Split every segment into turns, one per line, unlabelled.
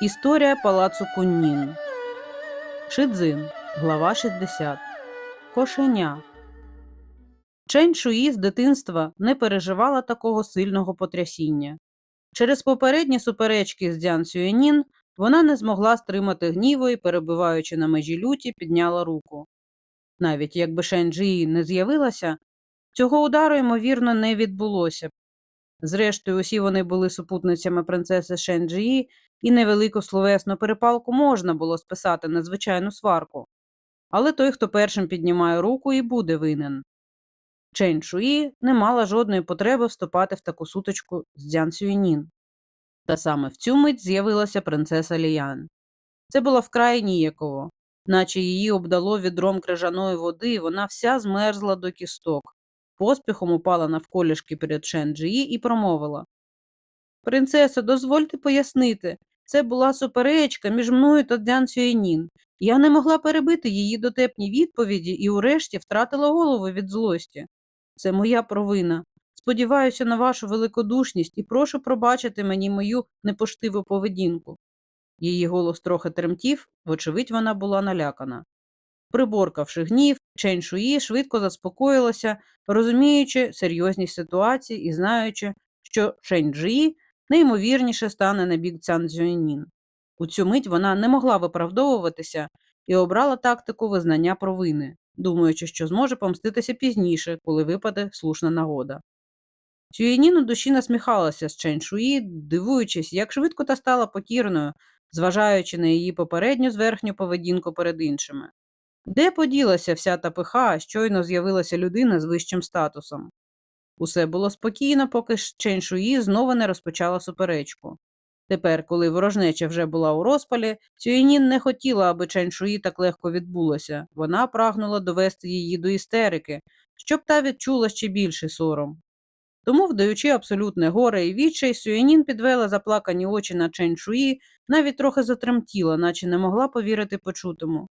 Історія палацу Куннін. Шидзин. Глава 60. Кошеня. Чень Шуї з дитинства не переживала такого сильного потрясіння. Через попередні суперечки з Дзян Сюєнін вона не змогла стримати гніву і, перебиваючи на межі люті, підняла руку. Навіть якби Шень Джиї не з'явилася, цього удару, ймовірно, не відбулося б. Зрештою, усі вони були супутницями принцеси Шень Джиї, і невелику словесну перепалку можна було списати на звичайну сварку. Але той, хто першим піднімає руку, і буде винен. Чень Шуї не мала жодної потреби вступати в таку сутичку з Дзян Сюєнін. Та саме в цю мить з'явилася принцеса Ліян. Це було вкрай ніяково, наче її обдало відром крижаної води, і вона вся змерзла до кісток. Поспіхом упала навколішки перед Шен Джиї і промовила Принцесо, дозвольте пояснити. Це була суперечка між мною та Дзян Сюєнін. Я не могла перебити її дотепні відповіді і урешті втратила голову від злості. Це моя провина. Сподіваюся на вашу великодушність і прошу пробачити мені мою непоштиву поведінку. Її голос трохи тремтів, вочевидь, вона була налякана. Приборкавши гнів, Чень Шуї швидко заспокоїлася, розуміючи серйозність ситуації і знаючи, що Шень Джиї найімовірніше стане на бік Цян Цзюнін. У цю мить вона не могла виправдовуватися і обрала тактику визнання провини, думаючи, що зможе помститися пізніше, коли випаде слушна нагода. Цюєнін у душі насміхалася з Чен Шуї, дивуючись, як швидко та стала покірною, зважаючи на її попередню зверхню поведінку перед іншими. Де поділася вся та пиха, щойно з'явилася людина з вищим статусом? Усе було спокійно, поки Чен Шуї знову не розпочала суперечку. Тепер, коли ворожнеча вже була у розпалі, Цюєнін не хотіла, аби Чен Шуї так легко відбулося. Вона прагнула довести її до істерики, щоб та відчула ще більший сором. Тому, вдаючи абсолютне горе і відчай, Сюєнін підвела заплакані очі на Чен Шуї, навіть трохи затремтіла, наче не могла повірити почутому.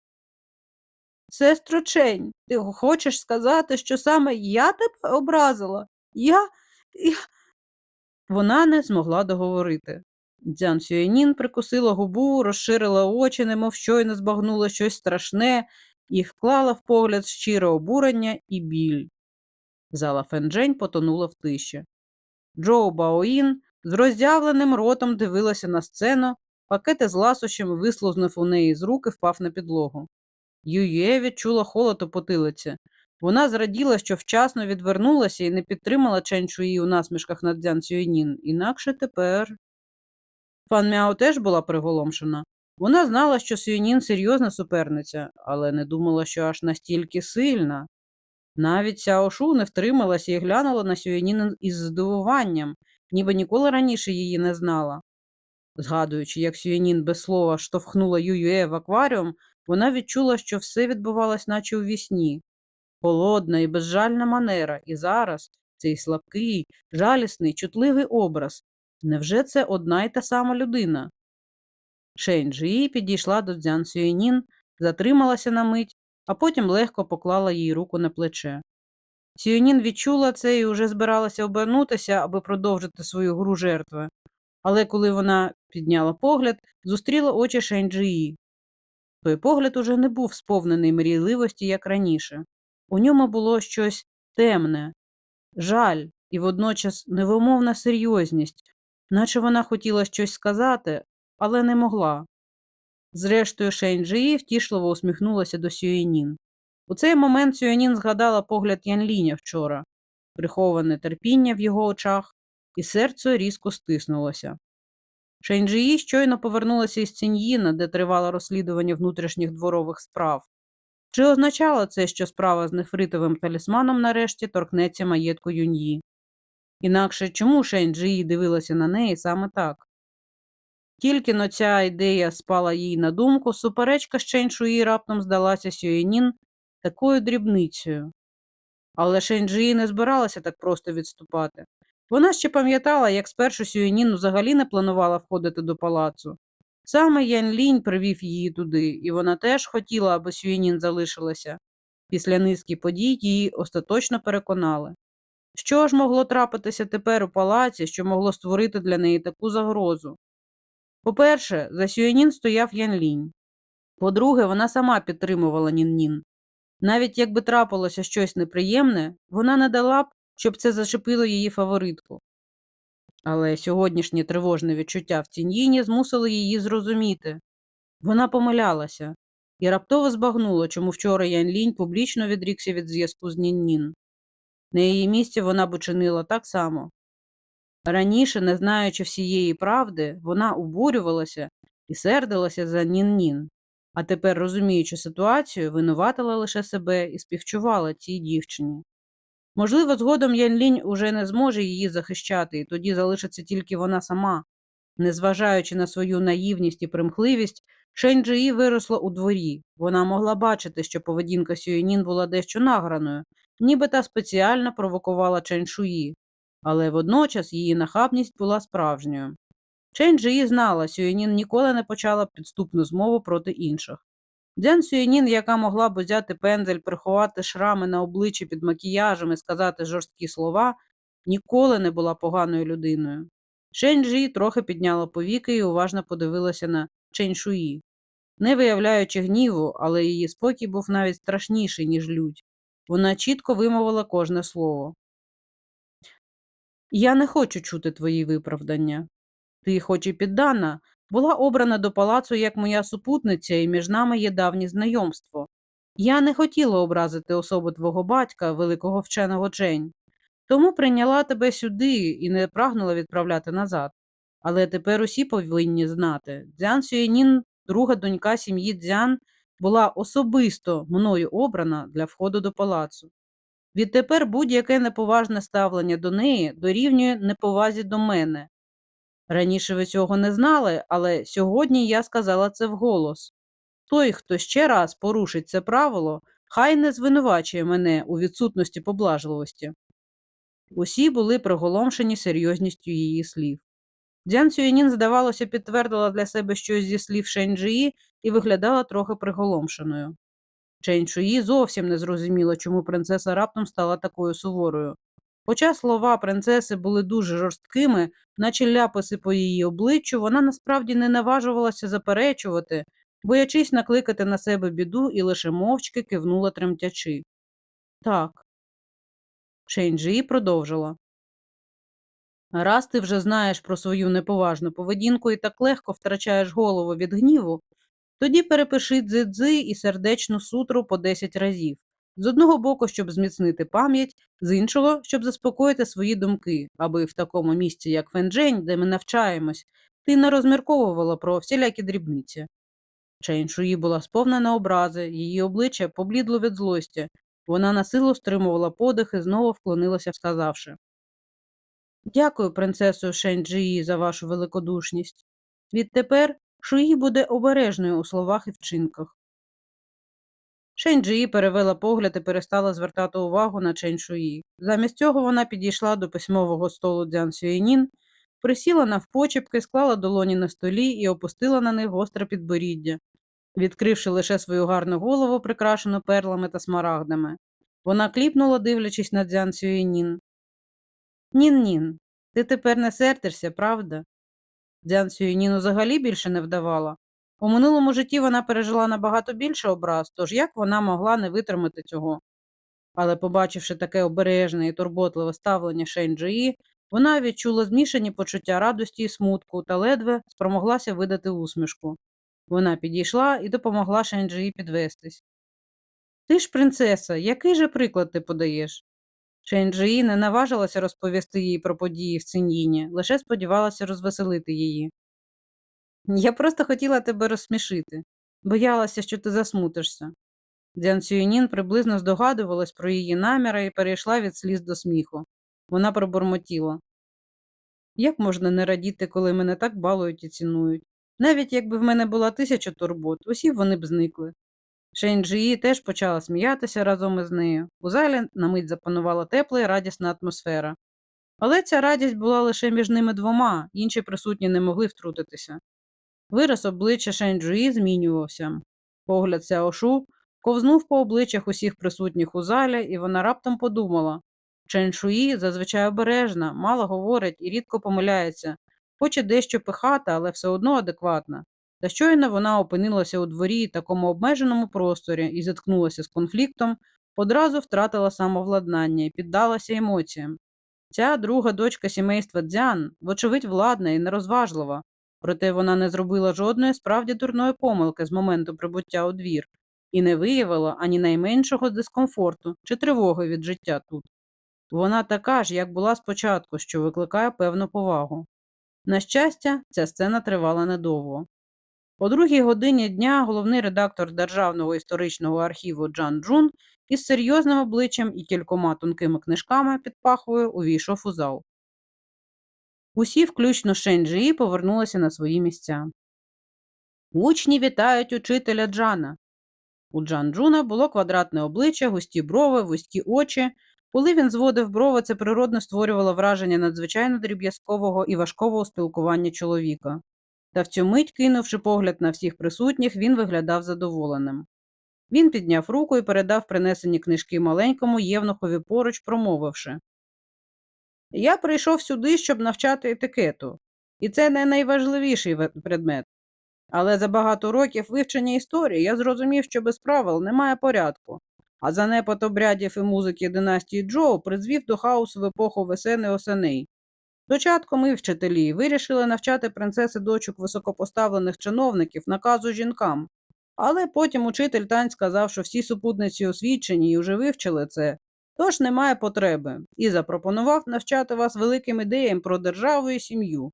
Сестро Чень, ти хочеш сказати, що саме я тебе образила? Я. я... Вона не змогла договорити. Дзян Сюєнін прикусила губу, розширила очі, немов щойно збагнула щось страшне, і вклала в погляд щире обурення і біль. Зала Фенджень потонула в тиші. Джоу Баоїн з роззявленим ротом дивилася на сцену, пакети з ласощами вислузнув у неї з рук і впав на підлогу. Ює відчула холод у потилиці. Вона зраділа, що вчасно відвернулася і не підтримала Чен Чуї у насмішках над Дзян Сюєнін. Інакше тепер. Фан Мяо теж була приголомшена. Вона знала, що Сюєнін серйозна суперниця, але не думала, що аж настільки сильна. Навіть Сяошу не втрималася і глянула на Сюєнін із здивуванням, ніби ніколи раніше її не знала. Згадуючи, як Сюєнін без слова штовхнула Ююе в акваріум, вона відчула, що все відбувалось наче у вісні. Холодна і безжальна манера, і зараз цей слабкий, жалісний, чутливий образ. Невже це одна й та сама людина? Шень Джиї підійшла до Дзян Сюєнін, затрималася на мить, а потім легко поклала їй руку на плече. Сюєнін відчула це і уже збиралася обернутися, аби продовжити свою гру жертви. Але коли вона підняла погляд, зустріла очі Шень Той погляд уже не був сповнений мрійливості, як раніше. У ньому було щось темне, жаль і водночас невимовна серйозність, наче вона хотіла щось сказати, але не могла. Зрештою, Шейнджиї втішливо усміхнулася до Сюєнін. У цей момент Сюєнін згадала погляд Янліня вчора, приховане терпіння в його очах, і серце різко стиснулося. Шейнджиї щойно повернулася із Ціньїна, де тривало розслідування внутрішніх дворових справ. Чи означало це, що справа з нефритовим талісманом нарешті торкнеться маєтку Юньї? Інакше чому Шейнджиї дивилася на неї саме так? Тільки но ця ідея спала їй на думку, суперечка з Ченшуї раптом здалася Сюєнін такою дрібницею. Але Шенджиї не збиралася так просто відступати. Вона ще пам'ятала, як спершу Сюєнін взагалі не планувала входити до палацу. Саме Ян Лінь привів її туди, і вона теж хотіла, аби Сюєнін залишилася. Після низки подій її остаточно переконали. Що ж могло трапитися тепер у палаці, що могло створити для неї таку загрозу? По-перше, за Сюєнін стояв Янлінь. По-друге, вона сама підтримувала Нін-Нін. Навіть якби трапилося щось неприємне, вона не дала б, щоб це зачепило її фаворитку. Але сьогоднішнє тривожне відчуття в Ціньїні змусило її зрозуміти. Вона помилялася і раптово збагнула, чому вчора Ян Лінь публічно відрікся від зв'язку з Нін-Нін. На її місці вона б учинила так само. Раніше, не знаючи всієї правди, вона обурювалася і сердилася за Нін-Нін, а тепер, розуміючи ситуацію, винуватила лише себе і співчувала цій дівчині. Можливо, згодом Ян Лінь уже не зможе її захищати, і тоді залишиться тільки вона сама. Незважаючи на свою наївність і примхливість, Шень Джиї виросла у дворі. Вона могла бачити, що поведінка Сюєнін була дещо награною, ніби та спеціально провокувала Чен Шуї, але водночас її нахабність була справжньою. Чен Джиї знала, Сюєнін ніколи не почала підступну змову проти інших. Дзян Сюєнін, яка могла б взяти пензель, приховати шрами на обличчі під макіяжем і сказати жорсткі слова, ніколи не була поганою людиною. Шень Джі трохи підняла повіки і уважно подивилася на Чень Шуї. Не виявляючи гніву, але її спокій був навіть страшніший, ніж лють. Вона чітко вимовила кожне слово. Я не хочу чути твої виправдання. Ти, хоч і піддана, була обрана до палацу як моя супутниця, і між нами є давнє знайомство. Я не хотіла образити особу твого батька, великого вченого Джень, тому прийняла тебе сюди і не прагнула відправляти назад. Але тепер усі повинні знати. Дзян Сюєнін, друга донька сім'ї Дзян, була особисто мною обрана для входу до палацу. Відтепер будь-яке неповажне ставлення до неї дорівнює неповазі до мене. Раніше ви цього не знали, але сьогодні я сказала це вголос. Той, хто ще раз порушить це правило, хай не звинувачує мене у відсутності поблажливості. Усі були приголомшені серйозністю її слів. Дзян Сюєнін, здавалося, підтвердила для себе щось зі слів Шень-Джиї і виглядала трохи приголомшеною. Чень-Шуї зовсім не зрозуміла, чому принцеса раптом стала такою суворою. Хоча слова принцеси були дуже жорсткими, наче ляписи по її обличчю, вона насправді не наважувалася заперечувати, боячись накликати на себе біду і лише мовчки кивнула тремтячи. Так. Шейнджі продовжила. Раз ти вже знаєш про свою неповажну поведінку і так легко втрачаєш голову від гніву, тоді перепиши дзидзи і сердечну сутру по 10 разів. З одного боку, щоб зміцнити пам'ять, з іншого, щоб заспокоїти свої думки, аби в такому місці, як Фенджень, де ми навчаємось, ти не розмірковувала про всілякі дрібниці. Чейн Шуї була сповнена образи, її обличчя поблідло від злості. Вона насилу стримувала подих і знову вклонилася, сказавши Дякую, принцесо Шенджиї, за вашу великодушність. Відтепер Шуї буде обережною у словах і вчинках. Шенджиї перевела погляд і перестала звертати увагу на Чень Шуї. Замість цього вона підійшла до письмового столу Дзян Сюєнін, присіла навпочепки, склала долоні на столі і опустила на них гостре підборіддя, відкривши лише свою гарну голову, прикрашену перлами та смарагдами. Вона кліпнула, дивлячись на Дзян Сюєнін. Нін-нін, ти тепер не сердишся, правда? Дзян Сюєнін взагалі більше не вдавала. У минулому житті вона пережила набагато більше образ, тож як вона могла не витримати цього? Але, побачивши таке обережне і турботливе ставлення Шень-Джиї, вона відчула змішані почуття радості і смутку та ледве спромоглася видати усмішку. Вона підійшла і допомогла Шень-Джиї підвестись. Ти ж, принцеса, який же приклад ти подаєш? Шень-Джиї не наважилася розповісти їй про події в Циньїні, лише сподівалася розвеселити її. Я просто хотіла тебе розсмішити, боялася, що ти засмутишся. Дзян Сюєнін приблизно здогадувалась про її наміри і перейшла від сліз до сміху. Вона пробурмотіла. Як можна не радіти, коли мене так балують і цінують? Навіть якби в мене була тисяча турбот, усі вони б зникли. Шейнджиї теж почала сміятися разом із нею. У залі на мить запанувала тепла і радісна атмосфера. Але ця радість була лише між ними двома, інші присутні не могли втрутитися. Вираз обличчя Шенджуї змінювався. Погляд Сяошу ковзнув по обличчях усіх присутніх у залі, і вона раптом подумала Ченшуї зазвичай обережна, мало говорить і рідко помиляється, хоч і дещо пихата, але все одно адекватна. Та щойно вона опинилася у дворі такому обмеженому просторі і зіткнулася з конфліктом, одразу втратила самовладнання і піддалася емоціям. Ця друга дочка сімейства Дзян, вочевидь, владна і нерозважлива, проте вона не зробила жодної справді дурної помилки з моменту прибуття у двір і не виявила ані найменшого дискомфорту чи тривоги від життя тут. Вона така ж, як була спочатку, що викликає певну повагу. На щастя, ця сцена тривала недовго. О другій годині дня головний редактор Державного історичного архіву Джан Джун із серйозним обличчям і кількома тонкими книжками під пахвою увійшов у зал. Усі, включно Шенджії, повернулися на свої місця. Учні вітають учителя Джана. У Джан Джуна було квадратне обличчя, густі брови, вузькі очі. Коли він зводив брови, це природно створювало враження надзвичайно дріб'язкового і важкого спілкування чоловіка. Та в цю мить, кинувши погляд на всіх присутніх, він виглядав задоволеним. Він підняв руку і передав принесені книжки маленькому євнухові поруч, промовивши Я прийшов сюди, щоб навчати етикету, і це не найважливіший предмет. Але за багато років вивчення історії я зрозумів, що без правил немає порядку, а занепад обрядів і музики династії Джоу призвів до хаосу в епоху весен і осеней. Спочатку ми, вчителі, вирішили навчати принцеси дочок високопоставлених чиновників наказу жінкам, але потім учитель Тань сказав, що всі супутниці освічені і вже вивчили це, тож немає потреби, і запропонував навчати вас великим ідеям про державу і сім'ю.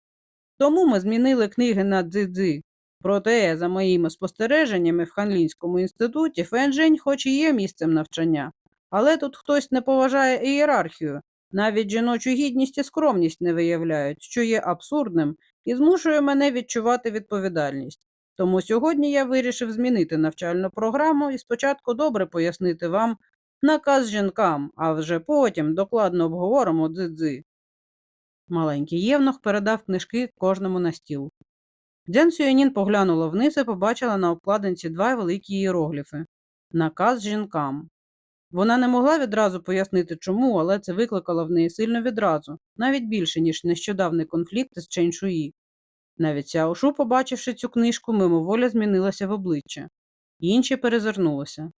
Тому ми змінили книги на дзидзи. Проте, за моїми спостереженнями в Ханлінському інституті, Фенжень хоч і є місцем навчання, але тут хтось не поважає ієрархію, навіть жіночу гідність і скромність не виявляють, що є абсурдним і змушує мене відчувати відповідальність. Тому сьогодні я вирішив змінити навчальну програму і спочатку добре пояснити вам наказ жінкам, а вже потім докладно обговоримо дзидзи. Маленький євнух передав книжки кожному на стіл. Дзян Сюєнін поглянула вниз і побачила на обкладинці два великі іерогліфи наказ жінкам. Вона не могла відразу пояснити чому, але це викликало в неї сильну відразу, навіть більше, ніж нещодавний конфлікт із Чень Шуї. Навіть Сяошу, побачивши цю книжку, мимоволя змінилася в обличчя. Інші перезирнулися.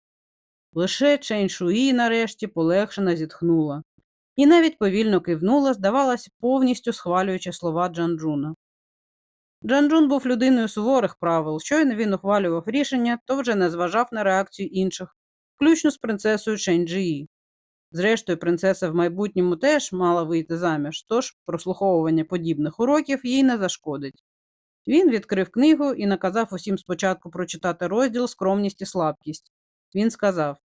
Лише Чень Шуї, нарешті, полегшено зітхнула. І навіть повільно кивнула, здавалося, повністю схвалюючи слова Джанджуна. Джанджун був людиною суворих правил. Щойно він ухвалював рішення, то вже не зважав на реакцію інших, включно з принцесою Ченджії. Зрештою, принцеса в майбутньому теж мала вийти заміж, тож прослуховування подібних уроків їй не зашкодить. Він відкрив книгу і наказав усім спочатку прочитати розділ Скромність і слабкість. Він сказав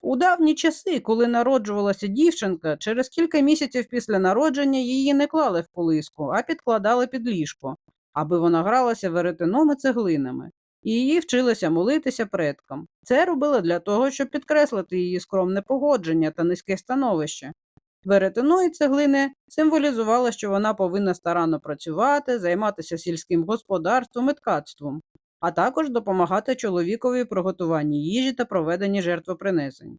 У давні часи, коли народжувалася дівчинка, через кілька місяців після народження її не клали в полиску, а підкладали під ліжко, аби вона гралася веретеном і цеглинами, і її вчилися молитися предкам. Це робили для того, щоб підкреслити її скромне погодження та низьке становище. Веретено і цеглини символізували, що вона повинна старанно працювати, займатися сільським господарством і ткацтвом, а також допомагати чоловікові приготуванні їжі та проведенні жертвопринесень.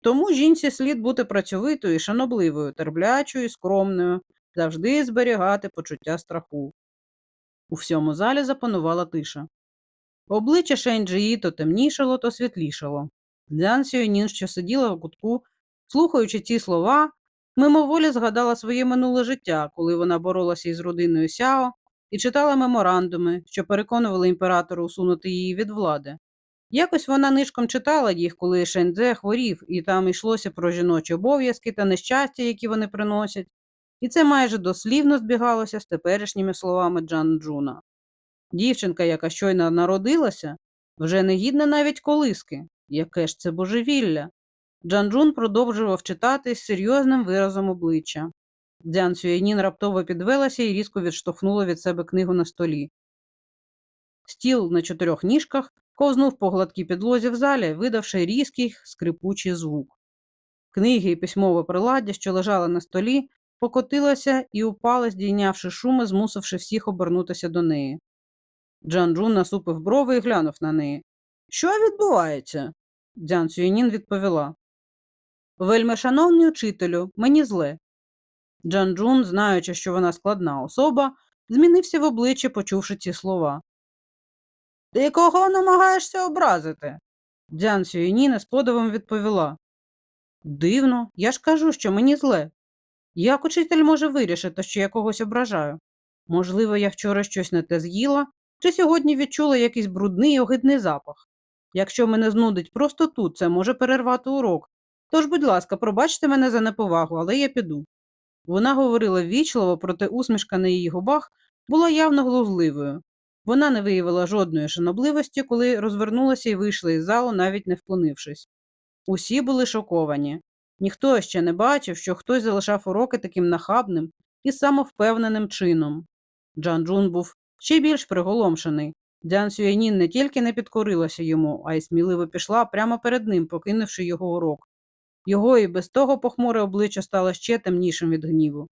Тому жінці слід бути працьовитою, шанобливою, терплячою, і скромною, завжди зберігати почуття страху. У всьому залі запанувала тиша. Обличчя Шенджії то темнішало, то світлішало. Дзян Сюєнін, що сиділа в кутку, слухаючи ці слова, мимоволі згадала своє минуле життя, коли вона боролася із родиною Сяо і читала меморандуми, що переконували імператора усунути її від влади. Якось вона нишком читала їх, коли Шендзе хворів, і там йшлося про жіночі обов'язки та нещастя, які вони приносять, і це майже дослівно збігалося з теперішніми словами Джан Джуна. Дівчинка, яка щойно народилася, вже не гідна навіть колиски. Яке ж це божевілля? Джанджун продовжував читати з серйозним виразом обличчя. Дзян Сюєнін раптово підвелася і різко відштовхнула від себе книгу на столі. Стіл на чотирьох ніжках ковзнув по гладкій підлозі в залі, видавши різкий скрипучий звук. Книги і письмове приладдя, що лежали на столі, покотилася і упала, здійнявши шуми, змусивши всіх обернутися до неї. Джан Джун насупив брови і глянув на неї. Що відбувається? Дзян Сюєнін відповіла. Вельми шановний учителю, мені зле. Джан Джун, знаючи, що вона складна особа, змінився в обличчі, почувши ці слова. Ти кого намагаєшся образити? Дзян Сюєніна з подивом відповіла. Дивно, я ж кажу, що мені зле. Як учитель може вирішити, що я когось ображаю? Можливо, я вчора щось не те з'їла, чи сьогодні відчула якийсь брудний і огидний запах. Якщо мене знудить просто тут, це може перервати урок. Тож, будь ласка, пробачте мене за неповагу, але я піду. Вона говорила ввічливо, проте усмішка на її губах була явно глузливою. Вона не виявила жодної шанобливості, коли розвернулася і вийшла із залу, навіть не вклонившись. Усі були шоковані. Ніхто ще не бачив, що хтось залишав уроки таким нахабним і самовпевненим чином. Джан Джун був ще більш приголомшений. Дзян Сюєнін не тільки не підкорилася йому, а й сміливо пішла прямо перед ним, покинувши його урок. Його і без того похмуре обличчя стало ще темнішим від гніву.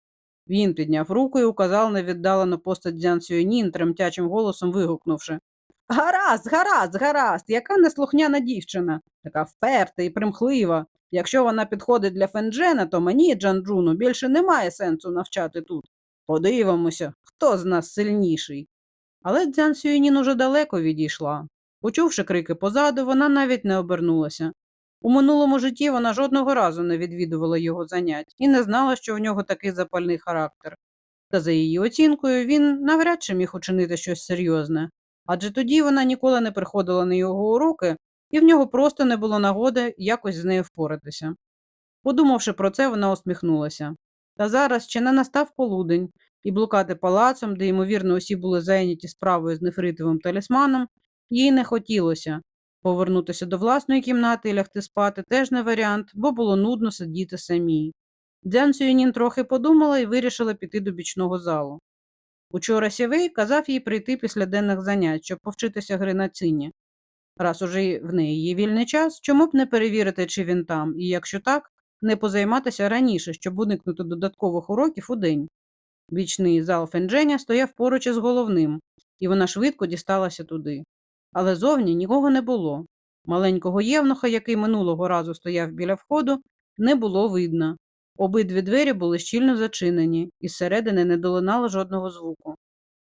Він підняв руку і указав на віддалену постать Дзян Сюєнін, тремтячим голосом вигукнувши Гаразд, гаразд, гаразд, яка неслухняна дівчина, така вперта і примхлива. Якщо вона підходить для Фенджена, то мені, Джанджуну, більше немає сенсу навчати тут. Подивимося, хто з нас сильніший. Але Дзян Сюєнін уже далеко відійшла. Почувши крики позаду, вона навіть не обернулася. У минулому житті вона жодного разу не відвідувала його занять і не знала, що в нього такий запальний характер. Та за її оцінкою він навряд чи міг учинити щось серйозне, адже тоді вона ніколи не приходила на його уроки, і в нього просто не було нагоди якось з нею впоратися. Подумавши про це, вона усміхнулася. Та зараз ще не настав полудень, і блукати палацом, де, ймовірно, усі були зайняті справою з нефритовим талісманом, їй не хотілося. Повернутися до власної кімнати і лягти спати теж не варіант, бо було нудно сидіти самій. Дзян Сюєнін трохи подумала і вирішила піти до бічного залу. Учора Сєвей казав їй прийти після денних занять, щоб повчитися гри на цині. Раз уже в неї є вільний час, чому б не перевірити, чи він там, і якщо так, не позайматися раніше, щоб уникнути додаткових уроків у день. Бічний зал Фендженя стояв поруч із головним, і вона швидко дісталася туди. Але зовні нікого не було. Маленького євнуха, який минулого разу стояв біля входу, не було видно. Обидві двері були щільно зачинені, і зсередини не долинало жодного звуку.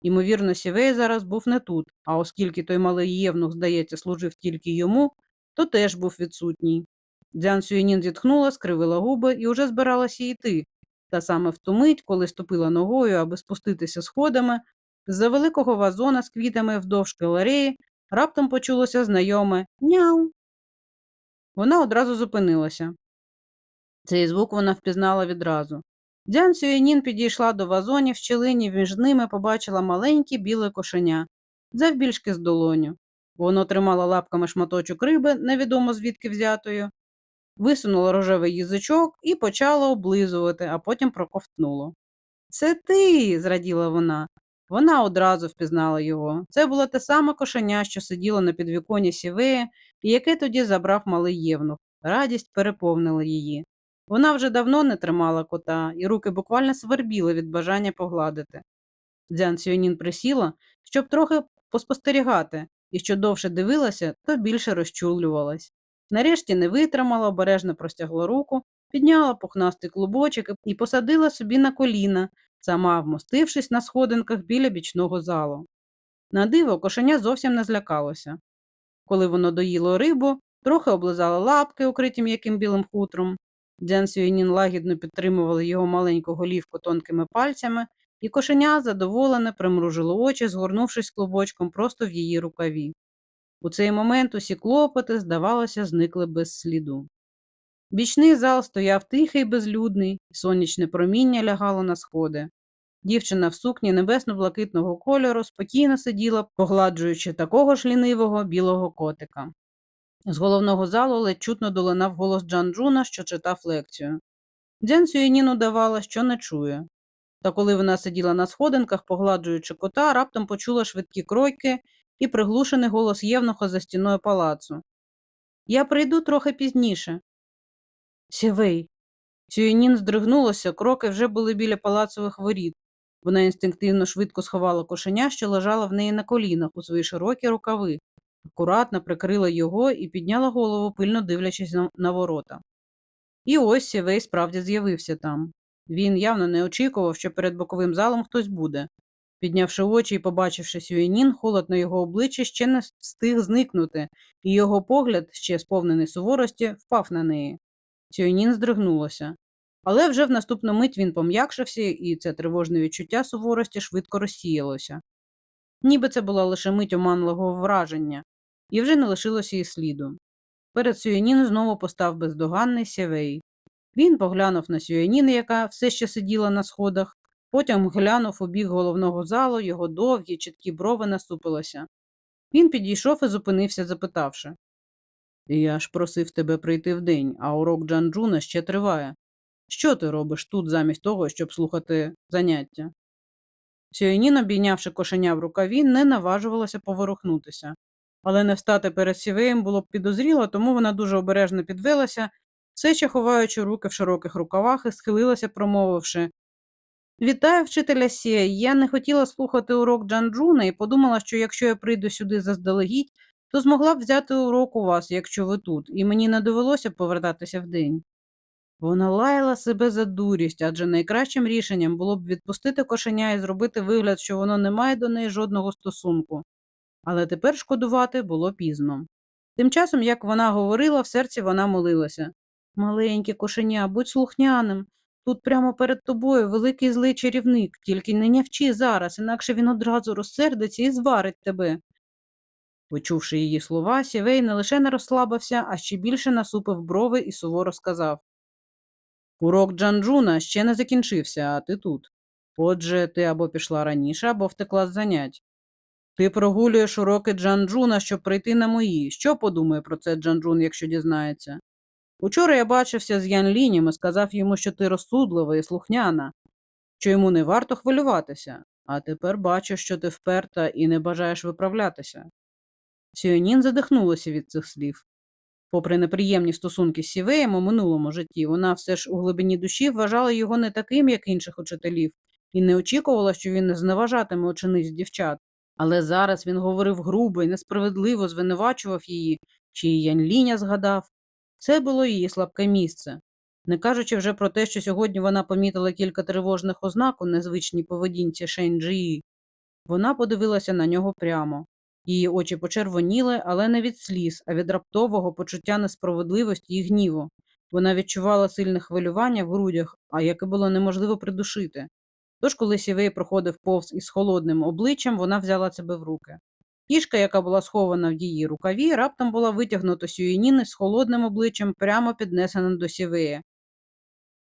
Ймовірно, Сівей зараз був не тут, а оскільки той малий євнух, здається, служив тільки йому, то теж був відсутній. Дзян Сюєнін зітхнула, скривила губи і уже збиралася йти. Та саме в ту мить, коли ступила ногою, аби спуститися сходами, з-за великого вазона з квітами вдовж галереї раптом почулося знайоме няу. Вона одразу зупинилася. Цей звук вона впізнала відразу. Дзян Сюєнін підійшла до вазонів, в щілині між ними побачила маленьке біле кошеня, завбільшки з долоню. Воно тримало лапками шматочок риби, невідомо звідки взятою, висунуло рожевий язичок і почало облизувати, а потім проковтнуло. Це ти, зраділа вона. Вона одразу впізнала його. Це було те саме кошеня, що сиділо на підвіконі сівея, і яке тоді забрав малий євнух. Радість переповнила її. Вона вже давно не тримала кота, і руки буквально свербіли від бажання погладити. Дзян Сюанін присіла, щоб трохи поспостерігати, і що довше дивилася, то більше розчулювалась. Нарешті не витримала, обережно простягла руку, підняла пухнастий клубочок і посадила собі на коліна, сама вмостившись на сходинках біля бічного залу. На диво кошеня зовсім не злякалося. Коли воно доїло рибу, трохи облизало лапки, укриті м'яким білим хутром. Дзян Сюєнін лагідно підтримували його маленьку голівку тонкими пальцями, і кошеня задоволене примружило очі, згорнувшись клубочком просто в її рукаві. У цей момент усі клопоти, здавалося, зникли без сліду. Бічний зал стояв тихий, безлюдний, сонячне проміння лягало на сходи. Дівчина в сукні небесно-блакитного кольору спокійно сиділа, погладжуючи такого ж лінивого білого котика. З головного залу ледь чутно долинав голос Джан-Джуна, що читав лекцію. Дзян Сюєнін удавала, що не чує. Та коли вона сиділа на сходинках, погладжуючи кота, раптом почула швидкі кройки і приглушений голос Євнуха за стіною палацу. Я прийду трохи пізніше. Сєвей. Сюєнін здригнулася, кроки вже були біля палацових воріт. Вона інстинктивно швидко сховала кошеня, що лежала в неї на колінах у свої широкі рукави, акуратно прикрила його і підняла голову, пильно дивлячись на, ворота. І ось Сєвей справді з'явився там. Він явно не очікував, що перед боковим залом хтось буде. Піднявши очі і побачивши Сюєнін, холод на його обличчі ще не встиг зникнути, і його погляд, ще сповнений суворості, впав на неї. Сюєнін здригнулася. Але вже в наступну мить він пом'якшився, і це тривожне відчуття суворості швидко розсіялося. Ніби це була лише мить оманливого враження, і вже не лишилося і сліду. Перед Сюєнін знову постав бездоганний сєвей. Він поглянув на Сюєнін, яка все ще сиділа на сходах, потім глянув у бік головного залу, його довгі, чіткі брови насупилися. Він підійшов і зупинився, запитавши Я ж просив тебе прийти вдень, а урок Джанджуна ще триває. Що ти робиш тут замість того, щоб слухати заняття? Сюєнін, обійнявши кошеня в рукаві, не наважувалася поворухнутися. Але не встати перед сівеєм було б підозріло, тому вона дуже обережно підвелася, все ще ховаючи руки в широких рукавах і схилилася, промовивши Вітаю, вчителя Сія. Я не хотіла слухати урок Джанджуна і подумала, що якщо я прийду сюди заздалегідь, то змогла б взяти урок у вас, якщо ви тут, і мені не довелося б повертатися вдень. Вона лаяла себе за дурість, адже найкращим рішенням було б відпустити кошеня і зробити вигляд, що воно не має до неї жодного стосунку. Але тепер шкодувати було пізно. Тим часом, як вона говорила, в серці вона молилася Маленьке кошеня, будь слухняним. Тут прямо перед тобою великий злий чарівник, тільки не нявчи зараз, інакше він одразу розсердиться і зварить тебе. Почувши її слова, сівей не лише не розслабився, а ще більше насупив брови і суворо сказав Урок Джанджуна ще не закінчився, а ти тут. Отже, ти або пішла раніше, або втекла з занять. Ти прогулюєш уроки Джанджуна, щоб прийти на мої. Що подумає про це Джанджун, якщо дізнається? Учора я бачився з Ян Лінем і сказав йому, що ти розсудлива і слухняна, що йому не варто хвилюватися, а тепер бачу, що ти вперта і не бажаєш виправлятися. Сюєнін задихнулася від цих слів. Попри неприємні стосунки з Сівеєм у минулому житті, вона все ж у глибині душі вважала його не таким, як інших учителів, і не очікувала, що він не зневажатиме учениць дівчат. Але зараз він говорив грубо і несправедливо звинувачував її, чи і Ліня згадав. Це було її слабке місце. Не кажучи вже про те, що сьогодні вона помітила кілька тривожних ознак у незвичній поведінці Шень-Джиї. Вона подивилася на нього прямо. Її очі почервоніли, але не від сліз, а від раптового почуття несправедливості і гніву. Вона відчувала сильне хвилювання в грудях, а яке було неможливо придушити. Тож, коли сівей проходив повз із холодним обличчям, вона взяла себе в руки. Кішка, яка була схована в її рукаві, раптом була витягнута сюєніни з холодним обличчям прямо піднесена до сівея.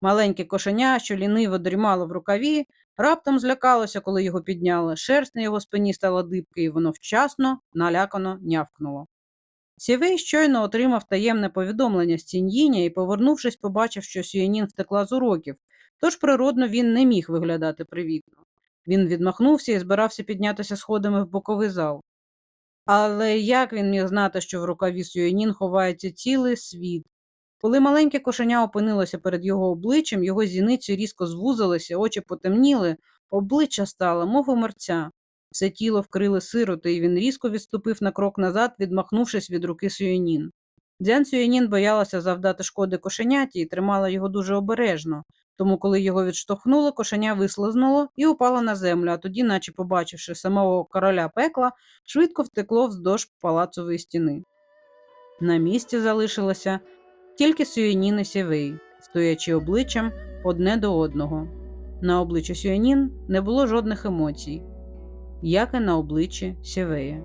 Маленьке кошеня, що ліниво дрімало в рукаві, раптом злякалося, коли його підняли. Шерсть на його спині стала дибки, і воно вчасно, налякано нявкнуло. Сівей щойно отримав таємне повідомлення з ціньїня і, повернувшись, побачив, що Сюєнін втекла з уроків, тож природно він не міг виглядати привітно. Він відмахнувся і збирався піднятися сходами в боковий зал. Але як він міг знати, що в рукаві Сюєнін ховається цілий світ? Коли маленьке кошеня опинилося перед його обличчям, його зіниці різко звузилися, очі потемніли, обличчя стало, мов у мерця. Все тіло вкрили сироти, і він різко відступив на крок назад, відмахнувшись від руки Сюєнін. Дзян Сюєнін боялася завдати шкоди кошеняті і тримала його дуже обережно, тому, коли його відштовхнули, кошеня вислизнуло і упало на землю, а тоді, наче побачивши самого короля пекла, швидко втекло вздовж палацової стіни. На місці залишилося тільки Сюєнін і сівий, стоячи обличчям одне до одного. На обличчі Сюєнін не було жодних емоцій, як і на обличчі Сєвея.